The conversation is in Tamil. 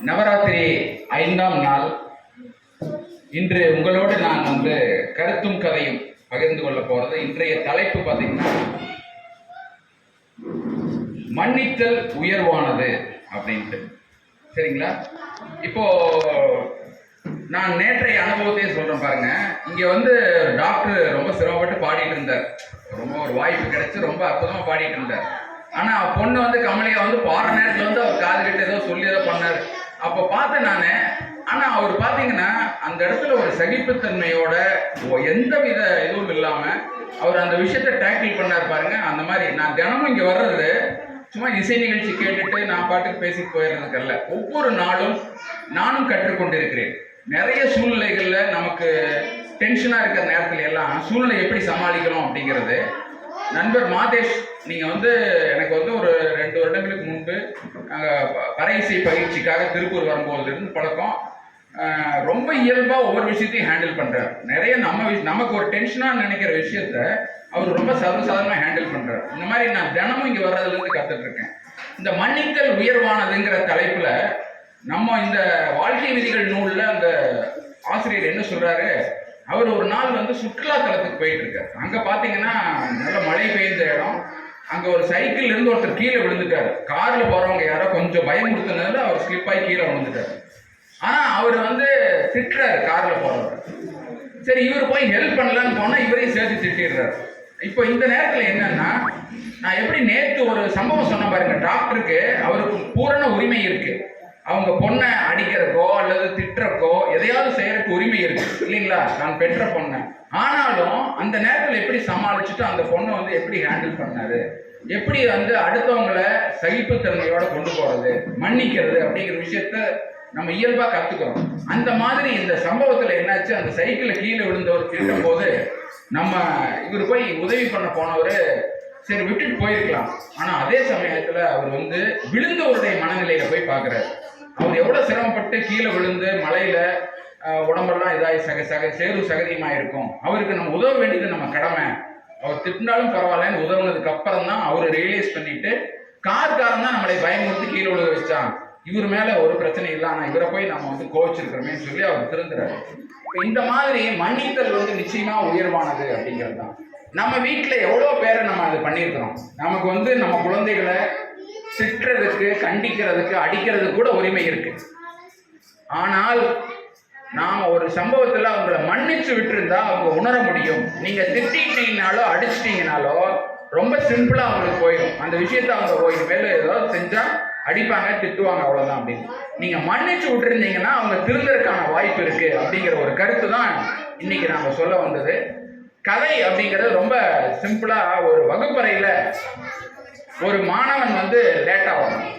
நவராத்திரி ஐந்தாம் நாள். இன்று உங்களோடு நான் வந்து கருத்தும் கதையும் பகிர்ந்து கொள்ள போறது. இன்றைய தலைப்பு பார்த்தீங்கன்னா மன்னித்தல் உயர்வானது அப்படின்ட்டு. சரிங்களா? இப்போ நான் நேற்றைய அனுபவத்தையே சொல்றேன் பாருங்க. இங்க வந்து டாக்டர் ரொம்ப சிரமப்பட்டு பாடிட்டு இருந்தார். ரொம்ப ஒரு வாய்ப்பு கிடைச்சு ரொம்ப அற்புதமா பாடிட்டு இருந்தார். ஆனா பொண்ணு வந்து கமலியா வந்து பாடுற நேரத்துல வந்து அவர் காது கிட்ட ஏதோ சொல்லி ஏதோ பண்ணாரு. அப்போ பார்த்தேன் நானு. ஆனா அவர் பாத்தீங்கன்னா அந்த இடத்துல ஒரு சகிப்புத்தன்மையோட எந்த வித இதுவும் இல்லாம அவர் அந்த விஷயத்த டேக்கிள் பண்ணார் பாருங்க. அந்த மாதிரி நான் தினமும் இங்க வர்றது சும்மா இசை நிகழ்ச்சி கேட்டுட்டு நான் பாட்டுக்கு பேசிட்டு போயிடுறதுக்கு அல்ல. ஒவ்வொரு நாளும் நானும் கற்றுக்கொண்டிருக்கிறேன். நிறைய சூழ்நிலைகள்ல நமக்கு டென்ஷனா இருக்கிற நேரத்துல எல்லாம் சூழ்நிலை எப்படி சமாளிக்கணும் அப்படிங்கிறது நண்பர் மாதேஷ் நீங்க வந்து எனக்கு வந்து ஒரு ரெண்டு வருடங்களுக்கு முன்பு நாங்கள் ப- பறை இசை பயிற்சிக்காக திருப்பூர் வரும்போதுல இருந்து பழக்கம். ரொம்ப இயல்பா ஒவ்வொரு விஷயத்தையும் ஹேண்டில் பண்றாரு. நிறைய நம்ம நமக்கு ஒரு டென்ஷனா நினைக்கிற விஷயத்த அவர் ரொம்ப சர்வசாதாரணமா ஹேண்டில் பண்றாரு. இந்த மாதிரி நான் தினமும் இங்க வர்றதுல இருந்து கத்துட்டு இருக்கேன். இந்த மன்னித்தல் உயர்வானதுங்கிற தலைப்புல நம்ம இந்த வாழ்க்கை விதிகள் நூல்ல அந்த ஆசிரியர் என்ன சொல்றாரு? அவர் ஒரு நாள் வந்து சுற்றுலா தலத்துக்கு போயிட்டு இருக்காரு. அங்க பாத்தீங்கன்னா நல்ல மழை பெய்ந்த இடம். அங்க ஒரு சைக்கிள்ல இருந்து ஒருத்தர் கீழே விழுந்துட்டாரு. கார்ல போறவங்க யாரோ கொஞ்சம் பயமுறுத்தினதுல அவர் ஸ்லிப் ஆகி கீழே விழுந்துட்டாரு. ஆனா அவர் வந்து திட்டுறாரு கார்ல போறவர். சரி இவர் போய் ஹெல்ப் பண்ணலான்னு போனா இவரையும் சேர்த்து திட்டிடுறாரு. இப்போ இந்த நேரத்துல என்னன்னா நான் எப்படி நேத்து ஒரு சம்பவம் சொன்ன பாருங்க டாக்டருக்கு அவருக்கு பூரண உரிமை இருக்கு. அவங்க பொண்ணை அடிக்கிறக்கோ அல்லது திட்டுறக்கோ எதையாவது செய்யறதுக்கு உரிமை இருக்கு. இல்லைங்களா? நான் பெற்ற பொண்ணை. ஆனாலும் அந்த நேரத்தில் எப்படி சமாளிச்சுட்டு அந்த பொண்ணை வந்து எப்படி ஹேண்டில் பண்ணாரு? எப்படி வந்து அடுத்தவங்கள சகிப்புத்தன்மையோட கொண்டு போறது? மன்னிக்கிறது அப்படிங்கிற விஷயத்த நம்ம இயல்பா கத்துக்கிறோம். அந்த மாதிரி இந்த சம்பவத்துல என்னாச்சு? அந்த சைக்கிள்ல கீழே விழுந்தவர் திட்டும் போது நம்ம இவர் போய் உதவி பண்ண போனவர் சரி விட்டுட்டு போயிருக்கலாம். ஆனா அதே சமயத்துல அவர் வந்து விழுந்தவருடைய மனநிலையில போய் பார்க்கறாரு அவர் எவ்வளவு சிரமப்பட்டு கீழே விழுந்து மலையில உடம்பெல்லாம் இதாகி சக சக சேரு சகதியமா இருக்கும் அவருக்கு நம்ம உதவ வேண்டியது நம்ம கடமை. அவர் திட்டினாலும் பரவாயில்லன்னு உதவுனதுக்கு அப்புறம் தான் அவர் ரியலைஸ் பண்ணிட்டு கார்காரன் தான் நம்மளை பயமுறுத்தி கீழே விழுக வச்சான். இவர் மேல ஒரு பிரச்சனை இல்லை ஆனால் இவரை போய் நம்ம வந்து கோவிச்சிருக்கிறோமே சொல்லி அவர் திருந்துறாரு. இந்த மாதிரி மன்னித்தல் வந்து நிச்சயமா உயர்வானது அப்படிங்கிறது தான் நம்ம வீட்டில் எவ்வளோ பேரை நம்ம அது பண்ணியிருக்கிறோம். நமக்கு வந்து நம்ம குழந்தைகளை திட்டுறதுக்கு கண்டிக்கிறதுக்கு அடிக்கிறதுக்கு கூட உரிமை இருக்கு. ஆனால் நாம் ஒரு சம்பவத்தில் அவங்கள மன்னிச்சு விட்டுருந்தா அவங்க உணர முடியும். நீங்கள் திட்டிட்டீங்கனாலோ அடிச்சிட்டீங்கனாலோ ரொம்ப சிம்பிளாக அவங்களுக்கு போயிடும். அந்த விஷயத்த அவங்க போய் மேலே ஏதோ செஞ்சால் அடிப்பாங்க திட்டுவாங்க அவ்வளோதான் அப்படின்னு. நீங்கள் மன்னிச்சு விட்டுருந்தீங்கன்னா அவங்க திருந்தறதுக்கான வாய்ப்பு இருக்குது அப்படிங்கிற ஒரு கருத்து தான் இன்னைக்கு நாம் சொல்ல வந்தது. கதை அப்படிங்கிறது ரொம்ப சிம்பிளாக ஒரு வகுப்பறையில் ஒரு மாணவன் வந்து லேட்டாக வரணும்